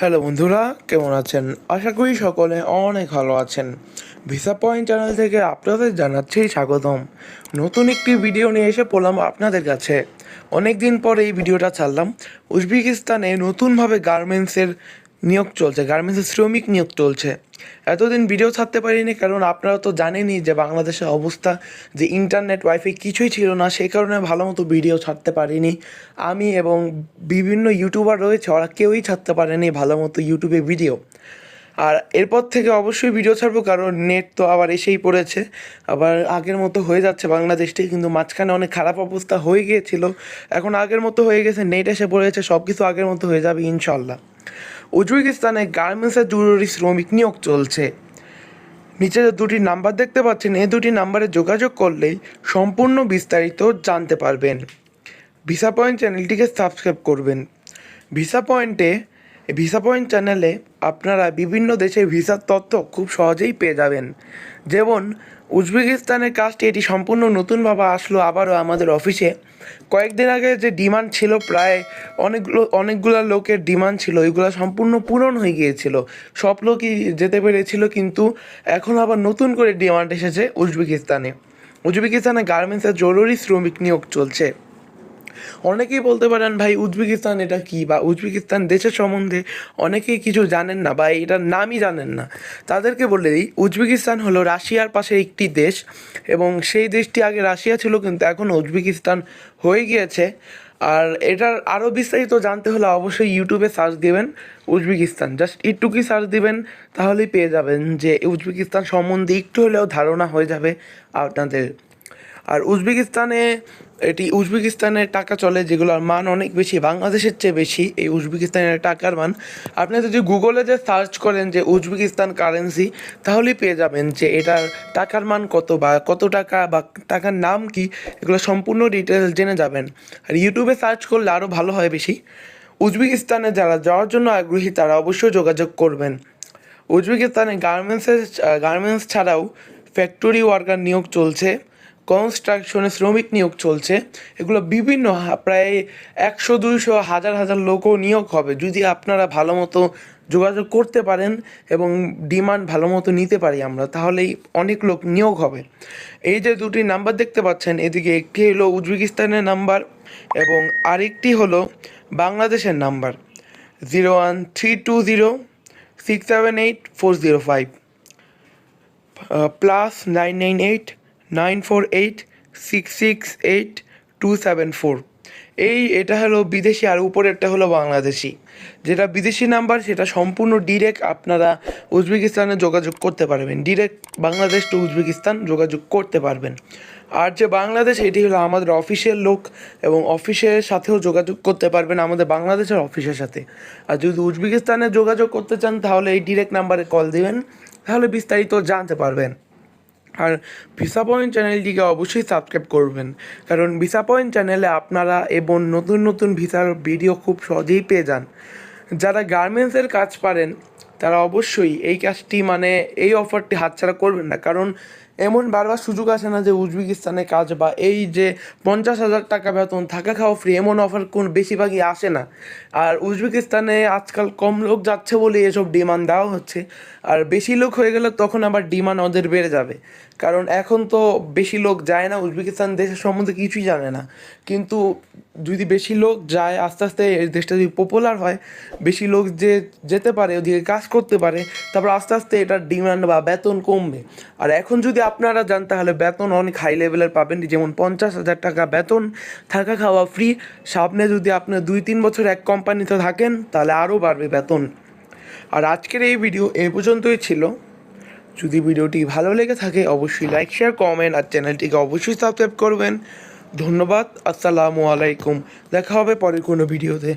Hello বন্ধুরা, কেমন আছেন? আশা করি সকলে অনেক ভালো আছেন। ভিসা পয়েন্ট চ্যানেল থেকে আপনাদের জানাচ্ছি স্বাগতম। নতুন একটি ভিডিও নিয়ে এসে পড়লাম আপনাদের কাছে। অনেক দিন পরে এই ভিডিওটা ছাড়লাম। উজবেকিস্তানে নতুনভাবে গার্মেন্টসের নিয়োগ চলছে গার্মেন্টসের শ্রমিক নিয়োগ চলছে। এতদিন ভিডিও ছাড়তে পারিনি, কারণ আপনারা তো জানেনই যে বাংলাদেশের অবস্থা, যে ইন্টারনেট ওয়াইফাই কিছুই ছিল না, সেই কারণে ভালো মতো ভিডিও ছাড়তে পারিনি। আমি এবং বিভিন্ন ইউটিউবার রয়েছে, ওরা কেউই ছাড়তে পারেনি ভালো মতো ইউটিউবে ভিডিও আর এরপর থেকে অবশ্যই ভিডিও ছাড়বো, কারণ নেট তো আবার এসেই পড়েছে। আবার আগের মতো হয়ে যাচ্ছে বাংলাদেশটি কিন্তু মাঝখানে অনেক খারাপ অবস্থা হয়ে গিয়েছিল। এখন আগের মতো হয়ে গেছে নেট এসে পড়েছে সব কিছু আগের মতো হয়ে যাবে ইনশাল্লাহ উজবেকিস্তানে গার্মেন্টসের জরুরি শ্রমিক নিয়োগ চলছে। নিচে যে দুটি নাম্বার দেখতে পাচ্ছেন, এই দুটি নাম্বারে যোগাযোগ করলেই সম্পূর্ণ বিস্তারিত জানতে পারবেন। ভিসা পয়েন্ট চ্যানেলটিকে সাবস্ক্রাইব করবেন। ভিসা পয়েন্টে ভিসা পয়েন্ট চ্যানেলে আপনারা বিভিন্ন দেশের ভিসার তথ্য খুব সহজেই পেয়ে যাবেন। যেমন, উজবেকিস্তানের কাজটি এটি সম্পূর্ণ নতুনভাবে আসলো আবারও আমাদের অফিসে। কয়েকদিন আগে যে ডিমান্ড ছিল প্রায় অনেকগুলো অনেকগুলো লোকের ডিমান্ড ছিল ওইগুলো সম্পূর্ণ পূরণ হয়ে গিয়েছিল। সব লোকই যেতে পেরেছিল, কিন্তু এখন আবার নতুন করে ডিমান্ড এসেছে উজবেকিস্তানে। উজবেকিস্তানে গার্মেন্টসের জরুরি শ্রমিক নিয়োগ চলছে। অনেকেই বলতে পারেন, ভাই, উজবেকিস্তান এটা কি বা উজবেকিস্তান দেশের সম্বন্ধে অনেকেই কিছু জানেন না বা এটার নামই জানেন না। তাদেরকে বলে দিই, উজবেকিস্তান হলো রাশিয়ার পাশে একটি দেশ এবং সেই দেশটি আগে রাশিয়া ছিল, কিন্তু এখন উজবেকিস্তান হয়ে গিয়েছে। আর এটার আরও বিস্তারিত জানতে হলে অবশ্যই ইউটিউবে সার্চ দেবেন, উজবেকিস্তান। জাস্ট একটুকুই সার্চ দেবেন, তাহলেই পেয়ে যাবেন যে উজবেকিস্তান সম্বন্ধে একটু হলেও ধারণা হয়ে যাবে আপনাদের। আর উজবেকিস্তানে এটি উজবেকিস্তানের টাকা চলে, যেগুলোর মান অনেক বেশি, বাংলাদেশের চেয়ে বেশি, এই উজবেকিস্তানের টাকার মান। আপনি যদি গুগলে যে সার্চ করেন যে উজবেকিস্তান কারেন্সি, তাহলেই পেয়ে যাবেন যে এটার টাকার মান কত বা কত টাকা বা টাকার নাম কি, এগুলো সম্পূর্ণ ডিটেলস জেনে যাবেন। আর ইউটিউবে সার্চ করলে আরও ভালো হয় বেশি। উজবেকিস্তানে যারা যাওয়ার জন্য আগ্রহী, তারা অবশ্যই যোগাযোগ করবেন। উজবেকিস্তানে গার্মেন্টসের, গার্মেন্টস ছাড়াও ফ্যাক্টরি ওয়ার্কার নিয়োগ চলছে। কনস্ট্রাকশনে শ্রমিক নিয়োগ চলছে। এগুলো বিভিন্ন প্রায় একশো, দুইশো, হাজার হাজার লোকও নিয়োগ হবে। যদি আপনারা ভালো মতো যোগাযোগ করতে পারেন এবং ডিমান্ড ভালো মতো নিতে পারি আমরা, তাহলেই অনেক লোক নিয়োগ হবে। এই যে দুটি নাম্বার দেখতে পাচ্ছেন, এদিকে একটি হলো উজবেকিস্তানের নাম্বার এবং আরেকটি হলো বাংলাদেশের number. Zero one three two zero six seven eight four zero five plus nine nine eight nine four eight, six six eight, two seven four. এই এটা হলো বিদেশি আর উপরেরটা হলো বাংলাদেশি। যেটা বিদেশি নাম্বার, সেটা সম্পূর্ণ ডিরেক্ট আপনারা উজবেকিস্তানে যোগাযোগ করতে পারবেন। ডিরেক্ট বাংলাদেশ টু উজবেকিস্তান যোগাযোগ করতে পারবেন। আর যে বাংলাদেশ, এটি হলো আমাদের অফিসের লোক এবং অফিসের সাথেও যোগাযোগ করতে পারবেন আমাদের বাংলাদেশের অফিসের সাথে। আর যদি উজবেকিস্তানে যোগাযোগ করতে চান, তাহলে এই ডিরেক্ট নাম্বারে কল দিবেন। তাহলে বিস্তারিত জানতে পারবেন। আর ভিসা পয়েন্ট চ্যানেলটিকে অবশ্যই সাবস্ক্রাইব করবেন। কারণ ভিসা পয়েন্ট চ্যানেলে আপনারা এবং নতুন নতুন ভিসার ভিডিও খুব সহজেই পেয়ে যান। যারা গার্মেন্টসের কাজ পারেন, তারা অবশ্যই এই কাজটি মানে এই অফারটি হাতছাড়া করবেন না। কারণ এমন বারবার সুযোগ আসে না যে উজবেকিস্তানে কাজ বা এই যে পঞ্চাশ হাজার টাকা বেতন, থাকা খাওয়া ফ্রি এমন অফার কোন বেশিরভাগই আসে না। আর উজবেকিস্তানে আজকাল কম লোক যাচ্ছে বলে এসব ডিমান্ড দেওয়া হচ্ছে। আর বেশি লোক হয়ে গেলে তখন আবার ডিমান্ড ওদের বেড়ে যাবে। কারণ এখন তো বেশি লোক যায় না, উজবেকিস্তান দেশের সম্বন্ধে কিছুই জানে না। কিন্তু যদি বেশি লোক যায়, আস্তে আস্তে এই দেশটা যদি পপুলার হয়, বেশি লোক যে যেতে পারে, ওদিকে কাজ করতে পারে, তারপর আস্তে আস্তে এটার ডিমান্ড বা বেতন কমবে। আর এখন যদি আপনারা যান, তাহলে বেতন অনেক হাই লেভেলের পাবেন। যেমন পঞ্চাশ হাজার টাকা বেতন, থাকা খাওয়া ফ্রি সামনে যদি আপনি দুই, তিন বছর এক কোম্পানিতে থাকেন, তাহলে আরও বাড়বে বেতন। আর আজকের এই ভিডিও এই পর্যন্তই ছিল। যদি ভিডিওটি ভালো লেগে থাকে, অবশ্যই লাইক শেয়ার কমেন্ট আর চ্যানেলটিকে অবশ্যই সাবস্ক্রাইব করবেন। ধন্যবাদ, আসসালামু আলাইকুম। দেখা হবে পরের কোনো ভিডিওতে